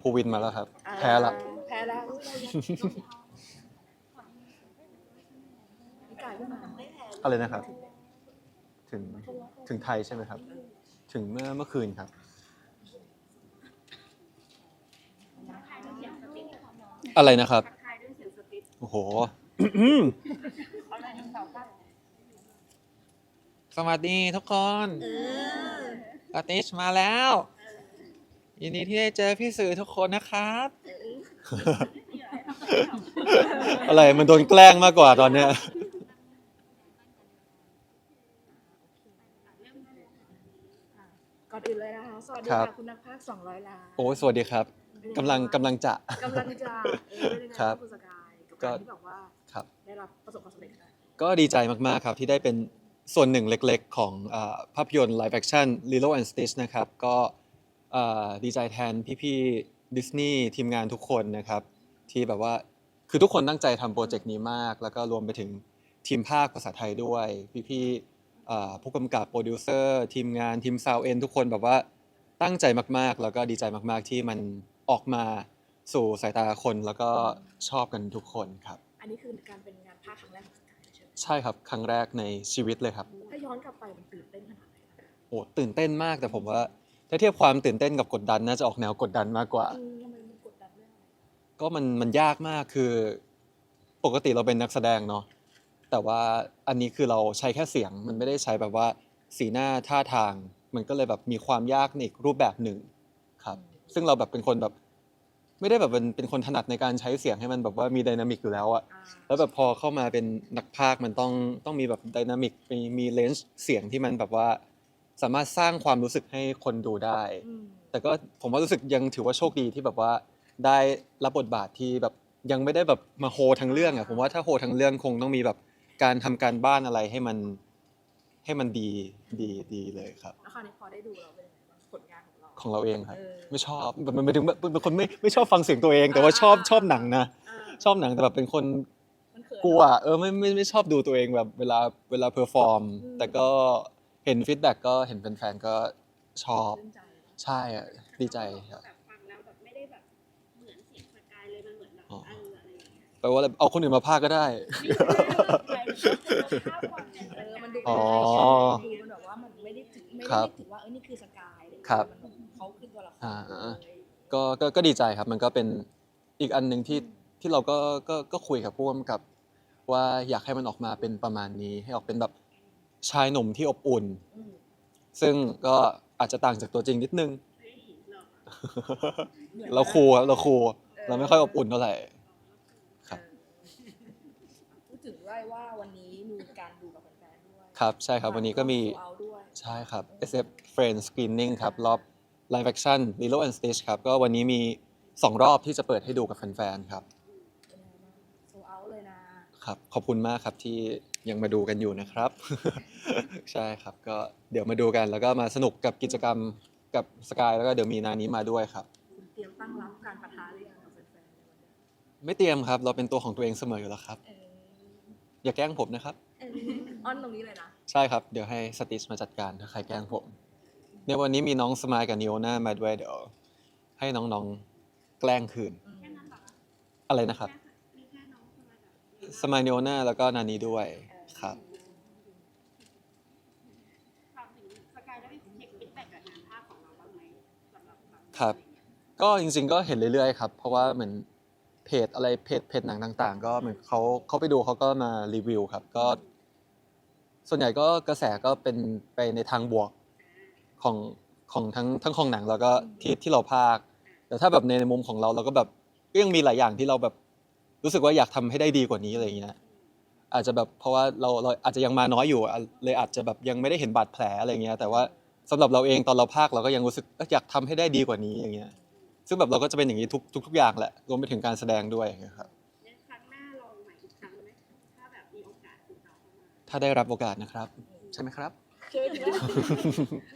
ภูวินมาแล้วครับ แพ้ละ แพ้แล้วอุ๊ยเรายังพี่กายขึ้นมาไม่แพ้อะไรนะครับ ถึงถึงไทยใช่ไหมครับ ถึงเมื่อเมื่อคืนครับ อะไรนะครับโอ้โห สวัสดีทุกคนเออกาติชมาแล้ว ยินดีที่ได้เจอพี่สื่อทุกคนนะครับ อะไรมันโดนแกล้งมากกว่าตอนเนี้ยก่อนอื่นเลยนะคะสวัสดีครัค่ะบคุณนักภาค200ล้านโอ้สวัสดีครับกำลังกำลังจะ กำลังจะเออเป็นยังไงครับคุณสกายกับก็การที่แบบว่าครับ ได้รับประสบความสำเร็จขนาดนี้ก็ดีใจมาก ๆ ครับ ที่ได้เป็นส่วนหนึ่งเล็ก ๆ ของอาภาพยนตร์ live action Lilo and Stitch นะครับ ก็อ่า ดีใจแทนพี่ๆดิสนีย์ทีมงานทุกคนนะครับ ที่แบบว่าคือทุกคนตั้งใจทำโปรเจกต์นี้มาก แล้วก็รวมไปถึงทีมภาคภาษาไทยด้วย พี่ๆอ่าผู้กำกับโปรดิวเซอร์ทีมงานทีมซาวเอ็นทุกคนแบบว่าตั้งใจมากๆ แล้วก็ดีใจมากๆ ที่มันออกมาสู่สายตาคนแล้วก็ชอบกันทุกคนครับ อันนี้คือการเป็นงานภาคครั้งแรกของสกายใช่ไหมใช่ครับครั้งแรกในชีวิตเลยครับ ถ้าย้อนกลับไปมันตื่นเต้นขนาดไหนคะโอ้ตื่นเต้นมากแต่ผมว่า ถ้าเทียบความตื่นเต้นกับกดดันน่าจะออกแนวกดดันมากกว่า อืมทำไมมันกดดันเรื่องอะไรก็มันมันยากมากคือ ปกติเราเป็นนักแสดงเนาะแต่ว่าอันนี้คือเราใช้แค่เสียง มันไม่ได้ใช้แบบว่าสีหน้าท่าทาง มันก็เลยแบบมีความยากในอีกรูปแบบหนึ่งครับ ซึ่งเราแบบเป็นคนแบบ ไม่ได้แบบเป็นเป็นคนถนัดในการใช้เสียงให้มันแบบว่ามีไดนามิกอยู่แล้วอะ อ่าแล้วแบบพอเข้ามาเป็นนักพากย์มันต้องต้องมีแบบไดนามิกมีมีเลนส์เสียงที่มันแบบว่า สามารถสร้างความรู้สึกให้คนดูได้ อืมแต่ก็ผมว่ารู้สึกยังถือว่าโชคดีที่แบบว่าได้รับบทบาทที่แบบยังไม่ได้แบบมาโฮทั้งเรื่องอะผมว่าถ้าโฮทั้งเรื่องคงต้องมีแบบการทำการบ้านอะไรให้มันให้มันดีดีดีเลยครับ แล้วคราวนี้พอได้ดูเราเป็นยังไงบ้างผลงานของเราของเราเองครับ เออ ไม่ชอบแบบมันไม่ถึงแบบเป็นคนไม่ไม่ชอบฟังเสียงตัวเอง แต่ว่าชอบชอบหนังนะอ่าชอบหนังแต่แบบเป็นคนมันเขิน กลัวเออไม่ไม่ไม่ชอบดูตัวเองแบบเวลาเวลาเพอร์ฟอร์ม อืม แต่ก็ เห็นฟีดแบ็กก็เห็นแฟนๆก็ชอบชื่นใจใช่อะดีใจครับแบบฟังแล้วแบบไม่ได้แบบเหมือนเสียงสกายเลยมันเหมือนแบบอ๋อเอออะไรอย่างเงี้ยแปลว่าอะไรเอาคนอื่นมาพากย์ก็ได้เออมันดูอ๋อดูมันแบบว่ามันไม่ได้ถึงไม่ครัได้บถึงว่าเออนี่คือสกายอะไรอย่างครัเงี้ยบมันแบบเขาคือตัวละครอ่า เลยก็ก็ก็ดีใจครับ มันก็เป็นอีกอันหนึ่งที่ที่เราก็ก็ก็คุยกับผู้กำกับ ว่าอยากให้มันออกมาเป็นประมาณนี้ ให้ออกเป็นแบบ ชายหนุ่มที่อบอุ่น อืมซึ่งก็อาจจะต่างจากตัวจริงนิดนึงไม่ได้เห็นหรอกหมือนเราคูลครับเราคูลออเราไม่ค่อยอบอุ่นเท่าไหร่ ครับเออพูดถึงด้วยว่าวันนี้มีการดูกับแฟนๆด้วยครับ ใช่ครับ วันนี้ก็มี เอาด้วย ใช่ครับ SF Friends Screening ครับ รอบ Live Action Lilo and Stitch ครับ ก็วันนี้มี 2 รอบที่จะเปิดให้ดูกับแฟนๆ ครับ เป็นยังไงบ้างโซ เอาเลยนะครับ ขอบคุณมากครับที่ยังมาดูกันอยู่นะครับ ใช่ครับ ก็เดี๋ยวมาดูกัน แล้วก็มาสนุกกับกิจกรรมกับสกายแล้วก็เดี๋ยวมีนานี้มาด้วยครับ คุณเตรียมตั้งรับการปะทะหรือยังกับแฟนๆในวันนี้ไม่เตรียมครับ เราเป็นตัวของตัวเองเสมออยู่แล้วครับ เอออย่าแกล้งผมนะครับ เอออ้อนตรงนี้เลยนะใช่ครับ เดี๋ยวให้สติชมาจัดการถ้าใครแกล้งผม ในวันนี้มีน้องสมายกับนิโอน่ามาด้วยเดี๋ยวให้น้องๆแกล้งคืน อืมแค่นั้นเหรอคะอะไรนะครับ มีแค่น้องสมากับ สมายนิโอน่าแล้วก็นานีด้วยครับ ถามถึงสกายได้เช็คฟีดแบ็กกับงานภาพของเราบ้างไหมสำหรับแบบครับ ก็จริงๆก็เห็นเรื่อยๆครับเพราะว่าเหมือนเพจอะไรเพจเพจหนังต่าง ๆ ก็เหมือนเขาเขาไปดูเขาก็มารีวิวครับก็ ส่วนใหญ่ก็กระแสก็เป็นไปในทางบวกของของทั้งทั้งของหนังแล้วก็ที่ที่เราพากย์แต่ถ้าแบบในมุมของเราเราก็แบบก็ยังมีหลายอย่างที่เราแบบ รู้สึกว่าอยากทำให้ได้ดีกว่านี้อะไรอย่างเงี้ยอาจจะแบบเพราะว่าเราเราอาจจะยังมาน้อยอยู่อะเลยอาจจะแบบยังไม่ได้เห็นบาดแผลอะไรเงี้ยแต่ว่าสำหรับเราเองตอนเราพากย์เราก็ยังรู้สึกเอ้ยอยากทำให้ได้ดีกว่านี้อย่างเงี้ยซึ่งแบบเราก็จะเป็นอย่างนี้ทุกทุกทุกอย่างแหละรวมไปถึงการแสดงด้วยอย่างเงี้ยครับเนี่ยครั้งหน้าลองใหม่อีกครั้งไหมถ้าแบบมีโอกาสติดต่อเข้ามาถ้าได้รับโอกาสนะครับ ใช่ไหมครับเชื่อถือ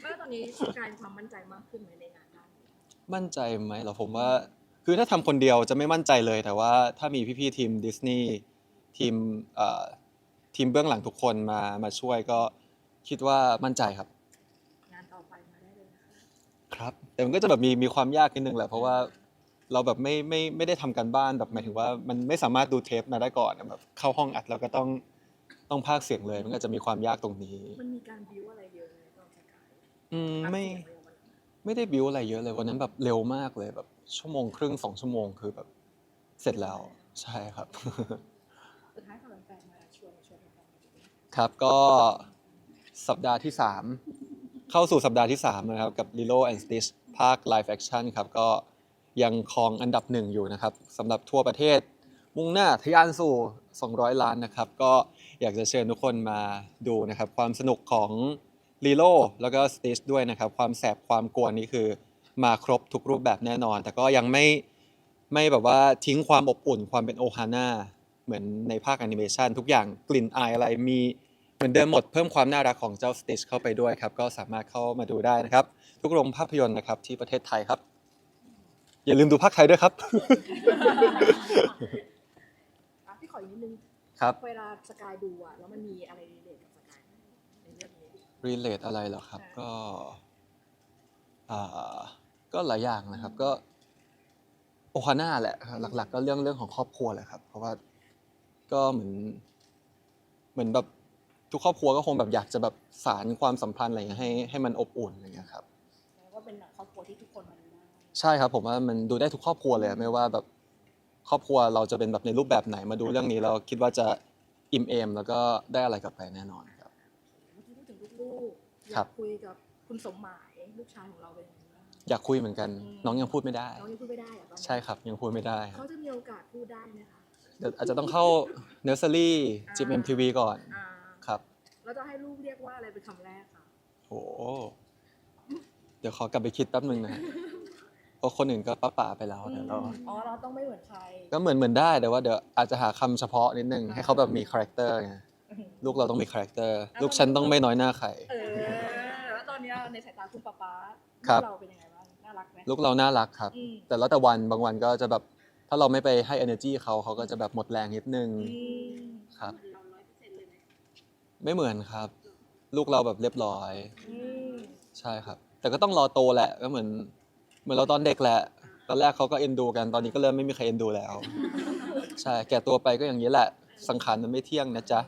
ว่าตอนนี้สกายมีความมั่นใจมากขึ้นไหมในงานด้านนี้มั่นใจไหมเหรอผมว่า คือถ้าทำคนเดียวจะไม่มั่นใจเลย แต่ว่าถ้ามีพี่ๆทีมดิสนีย์ทีมเอ่อทีมเบื้องหลังทุกคนมามาช่วยก็คิดว่ามั่นใจครับ งานต่อไปมาได้เลยนะคะครับแต่มันก็จะแบบมีมีความยากนิดนึงแหละเพราะว่าเราแบบไม่ไม่ไม่ได้ทำการบ้านแบบหมายถึงว่า มันไม่สามารถดูเทปมาได้ก่อนอะแบบเข้าห้องอัดเราก็ต้องต้องพากย์เสียงเลย มันก็จะมีความยากตรงนี้มันมีการบิวอะไรเยอะเลยตอนสกายอืมอัดไม่เสียงเร็วมันไม่ได้บิวอะไรเยอะเลยวันนั้นแบบเร็วมากเลยแบบ ชั่วโมงครึ่งสองชั่วโมงคือแบบเสร็จแล้วใช่ครับ สุดท้ายค่ะแฟนๆมาชวนชวนแฟนๆมาดูครับก็สัปดาห์ที่ 3 เข้าสู่สัปดาห์ที่ 3 นะครับ กับ Lilo and Stitch ภาค Live Action ครับ ก็ยังครองอันดับหนึ่งอยู่นะครับสำหรับทั่วประเทศ มุ่งหน้าทะยานสู่ 200 ล้านนะครับ ก็อยากจะเชิญทุกคนมาดูนะครับ ความสนุกของ Lilo แล้วก็ Stitch ด้วยนะครับ ความแสบความกวนนี้คือ มาครบทุกรูปแบบแน่นอน แต่ก็ยังไม่ไม่แบบว่าทิ้งความอบอุ่นความเป็นโอฮาน่าเหมือนในภาคแอนิเมชันทุกอย่างกลิ่นอายอะไรมีเหมือนเดิมหมดเพิ่มความน่ารักของเจ้า Stitch เข้าไปด้วยครับ ก็สามารถเข้ามาดูได้นะครับ ทุกโรงภาพยนตร์นะครับที่ประเทศไทยครับ อย่าลืมดูภาคไทยด้วยครับ อะพี่ขออีกนิดนึงครับ เวลาสกายดูอะแล้วมันมีอะไรรีเลทกับสกายในเรื่องนี้ รีเลทอะไรเหรอครับค่ะก็อ่า ก็หลายอย่างนะครับ ก็โอฮาน่าแหละครับหลัก ๆ ก็เรื่องเรื่องของครอบครัวแหละครับ เพราะว่าก็เหมือน เหมือนแบบทุกครอบครัวก็คงแบบอยากจะแบบสารความสัมพันธ์อะไรอย่างเงี้ยให้ให้มันอบอุ่นอะไรอย่างเงี้ยครับ แล้วก็เป็นหนังครอบครัวที่ทุกคนมาดูได้ใช่ครับ ผมว่ามันดูได้ทุกครอบครัวเลยอะไม่ว่าแบบครอบครัวเราจะเป็นแบบในรูปแบบไหนมาดูเรื่องนี้เราคิดว่าจะอิ่มเอมแล้วก็ได้อะไรกลับไปแน่นอนครับ เมื่อกี้พูดถึงลูกๆอครัยาบกคุยกับคุณสมหมายลูกชายของเราเป็นยังไงบ้าง อยากคุยเหมือนกันอืมน้องยังพูดไม่ได้ น้องยังพูดไม่ได้เหรอตอนนี้ใช่ครับยังพูดไม่ได้คเขารับจะมีโอกาสพูดได้ไหมคะเดี๋ยวอาจจะต้องเข้าเนอร์เซอรี่จิมเอ็มทีวีก่อนอ่าครับแล้วจะให้ลูกเรียกว่าอะไรเป็นคำแรกคะโหเดี๋ยวขอกลับไปคิดแป๊บนึงนะเพราะคนอื่นก็ป้าป่าไปแล้วเดี๋ยวเราอ๋อ เราต้องไม่เหมือนใครก็เหมือนเหมือนได้แต่ว่าเดี๋ยวอาจจะหาคำเฉพาะนิดนึงให้เขาแบบมีคาแรคเตอร์ไงลูกเราต้องมีคาแรคเตอร์ลูกฉันต้องไม่น้อยหน้าใคร เออแล้วตอนเนี้ยในสายตาคุณป๊าป๊าครับ ลูกเราเป็นยังไงบ้างน่า รักไหม ลูกเราน่ารักครับ อืม แต่แล้วแต่วันบางวันก็จะแบบถ้าเราไม่ไปให้ energy เขาเขาก็จะแบบหมดแรงนิดนึงอืมครับ เราร้อยเปอร์เซ็นต์เลยไหมไม่เหมือนครับ ลูกเราแบบเรียบร้อย อืมใช่ครับ แต่ก็ต้องรอโตแหละก็เหมือน เหมือนเราตอนเด็กแหละตอนแรกเขาก็เอ็นดูกันตอนนี้ก็เริ่มไม่มีใครเอ็นดูแล้ว ใช่แก่ตัวไปก็อย่างนี้แหละ สังขารมันไม่เที่ยงนะจ๊ะ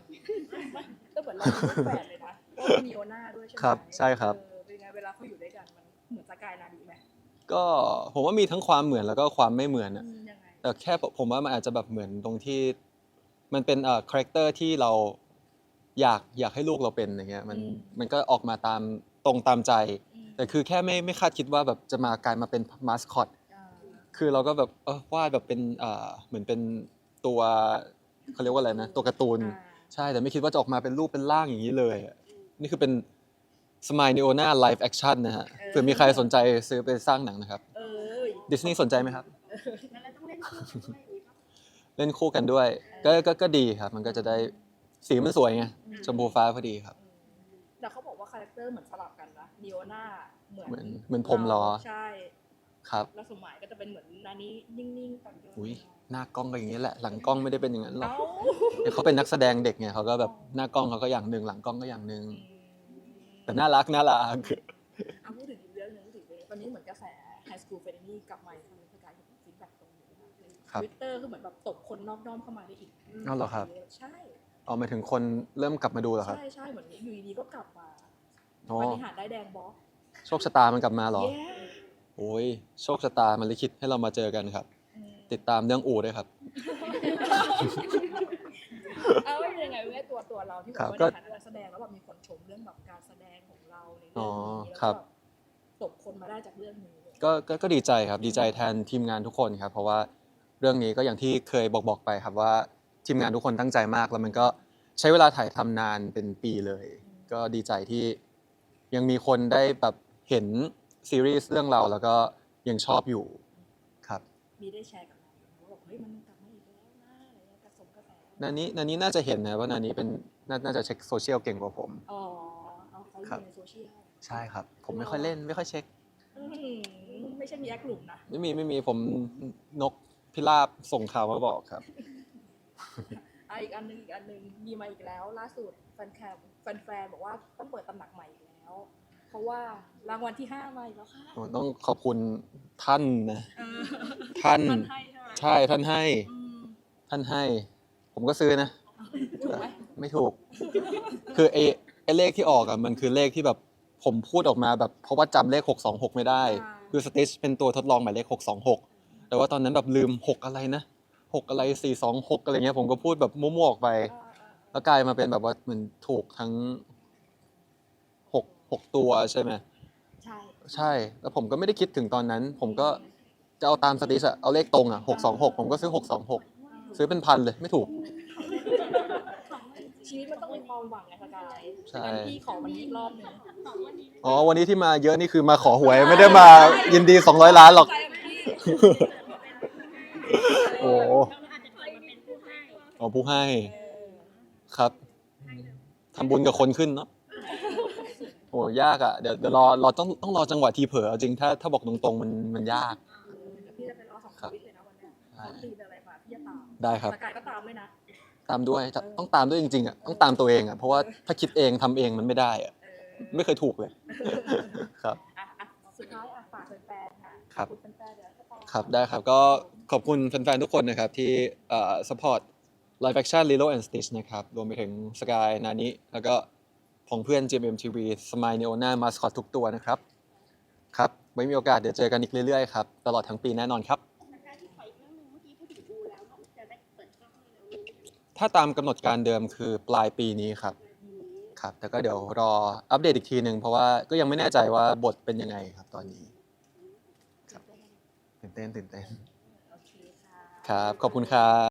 ก็เหมือนเราเป็นลูกแฝดเลยนะเพราะว่ามีโอน่าด้วยใช่ไหมครับใช่ครับ เออเป็นไงเวลาเขาอยู่ด้วยกันมันเหมือนสกายนาดีไหม ก็ผมว่ามีทั้งความเหมือนแล้วก็ความไม่เหมือนอะอืมยังไงแต่แค่ผมว่ามันอาจจะแบบเหมือนตรงที่ มันเป็นเอ่อคาแรคเตอร์ที่เราอยากอยากให้ลูกเราเป็นอย่างเงี้ยมันมันก็ออกมาตามตรงตามใจ อืมแต่คือแค่ไม่ไม่คาดคิดว่าแบบจะมากลายมาเป็นมาสคอต อ่าคือเราก็แบบเออวาดแบบเป็นเอ่อเหมือนเป็นตัวเขาเรียกว่าอะไรนะ ตัวการ์ตูน อ่า ใช่แต่ไม่คิดว่าจะออกมาเป็นรูปเป็นร่างอย่างนี้เลยอะนี่คือเป็น สมายนิโอนาไลฟ์แอคชั่นนะฮะเผื่อมีใครสนใจซื้อไปสร้างหนังนะครับเออดิสนีย์สนใจไหมครับแล้วเราต้องเล่นคู่กันด้วยอย่างนี้ป่ะเล่นคู่กันด้วย ก็ก็ก็ดีครับ มันก็จะได้สีมันสวยไงชมพูฟ้าพอดีครับ แต่เขาบอกว่าคาแรคเตอร์เหมือนสลับกันนะดีโอน่าเหมือนเหมือนเหมือนผมเหรอ ใช่ครับ แล้วสมหมายก็จะเป็นเหมือนนานี้นิ่งๆต่างๆอุ้ยหน้ากล้องก็อย่างนี้แหละ หลังกล้องไม่ได้เป็นอย่างนั้นหรอกเอ้าเนี่ยเขาเป็นนักแสดงเด็กไงเขาก็แบบหน้ากล้องเขาก็อย่างหนึ่งหลังกล้องก็อย่างหนึ่ง อืม แต่น่ารักน่ารัก เอาพูดถึงอีกเรื่องหนึงพูดถึงเรื่องนี้ตอนนี้เหมือนกระแสไฮสคูลเฟรนนี่กลับมาอีกครั้งหนึงคือการเห็นฟีดแบ็กตรงนี้นะครับทวิตเตอร์คือเหมือนแบบตบคนนอกด้อมเข้ามาได้อีกอ้าวเหรอครับ ใช่เอาหมายถึงคนเริ่มกลับมาดูเหรอครับ ใช่ใช่เหมือนอยู่ดีๆก็กลับมาอ๋อ ปฏิหารได้แดงบล็อกโชคชะตามันกลับมาเหรอ เย้โอ้ยโชคชะตามันลิขิตให้เรามาเจอกันครับ อืมติดตามเรื่องอู่ด้วยครับ เอาว่ายังไงเว้ยตัวตัวเราที่บครัอกบว่าก็ในฐานะนักแสดงแล้วแบบมีคนชมเรื่องแบบการแสดงของเราในอ๋เรื่อองนี้แล้วครัก็บแบบตบคนมาได้จากเรื่องนี้ก็ก็ก็ดีใจครับดีใจแทนทีมงานทุกคนครับ เพราะว่าเรื่องนี้ก็อย่างที่เคยบอกบอกไปครับว่าทีมงานทุกคนตั้งใจมาก แล้วมันก็ใช้เวลาถ่ายทำนานเป็นปีเลย ก็ดีใจที่ยังมีคนได้แบบเห็นซีรีส์เรื่องเราแล้วก็ยังชอบอยู่ครับ มีได้แชร์กับเราว่าแบบเฮ้ยมัน นันนี้นันนี้น่าจะเห็นนะว่านันนี้เป็นน่าน่าจะเช็คโซเชียลเก่งกว่าผม อ๋อเอาเขาอครับยู่ในโซเชียลใช่ครับ ผมไม่ค่อยเล่นไม่ค่อยเช็ค อื้อหือไม่ใช่มีแอคหลุมนะไม่มีไม่มีผมนกพิราบส่งข่าวมาบอกครับ อะอีกอันหนึงอีกอันหนึงมีมาอีกแล้ว ล่าสุดแฟนแคมแฟนๆบอกว่าต้องเปิดตำหนักใหม่อีกแล้ว เพราะว่ารางวัลที่ห้ามาอีกแล้วค่ะโอ้ต้องขอบคุณท่านนะ เออท่าน มันให้ใช่ไหมใช่ท่านให้ อืมท่านให้ ผมก็ซื้อนะถูกไหมไม่ถูก คือไอ้ไอ้เลขที่ออกอะมันคือเลขที่แบบผมพูดออกมาแบบเพราะว่าจำเลข 626 ไม่ได้ คือสติชเป็นตัวทดลองหมายเลข 626 แต่ว่าตอนนั้นแบบลืม 6 อะไรนะ 6 อะไร 426 อะไรเงี้ยผมก็พูดแบบมั่วๆออกไปอ่าอ่าแล้วกลายมาเป็นแบบว่าเหมือนถูกทั้ง 6 6 ตัวใช่ไหม ใช่ ใช่ แล้วผมก็ไม่ได้คิดถึงตอนนั้น ผมก็จะเอาตามสติชอะเอาเลขตรงอะ626 ผมก็ซื้อ 626 ซื้อเป็นพันเลยไม่ถูก ชีวิตมันต้องมีความหวังไงสกายใช่ งั้นพี่ขอวันนี้อีกรอบหนึ่งอ๋อวันนี้ที่มาเยอะนี่คือมาขอหวยไม่ได้มายินดี 200 ล้านหรอกใจกับพี่โอ้เราอาจจะเกิดมาเป็นผู้ให้อ๋อผู้ให้เออครับทำบุญกับคนขึ้นเนาะโอ้ยากอะเดี๋ยวเดี๋ยวรอรอต้องต้องรอจังหวะทีเผลอเอาจริงถ้าถ้าบอกตรงๆมันมันยากเดี๋ยวพี่จะไปรอสองครับวิเลยนะวันเนี้ยใช่เขาตีเป็นอะ ไรมาพี่จะตามได้ครับ สกายก็ตามด้วยนะ ตามด้วยจะต้องตามด้วยจริงๆอะต้องตามตัวเองอะเพราะว่าถ้าคิดเองทำเองมันไม่ได้อะเออไม่เคยถูกเลย ครับ อะอะสุดท้ายอะฝากแฟนๆค่ะครับ ขอณแฟนๆเดี๋ยวจะตาม ครับได้ครับก็ขอบคุณแฟนๆทุกคนนะครับที่เอ่อ support live action Lilo and Stitch นะครับรวมไปถึงสกายนานิแล้วก็ของเพื่อน GMMTV สมายเนโอน่ามาสคอตทุกตัวนะครับ ครับ ไว้มีโอกาสเดี๋ยวเจอกันอีกเรื่อยๆครับ ตลอดทั้งปีแน่นอนครับ ถ้าตามกำหนดการเดิมคือปลายปีนี้ครับครับ แต่ก็เดี๋ยวรออัปเดตอีกทีหนึ่งเพราะว่าก็ยังไม่แน่ใจว่าบทเป็นยังไงครับตอนนี้ครับตื่นเต้นตื่นเต้นโอเคค่ะครับ ขอบคุณครับ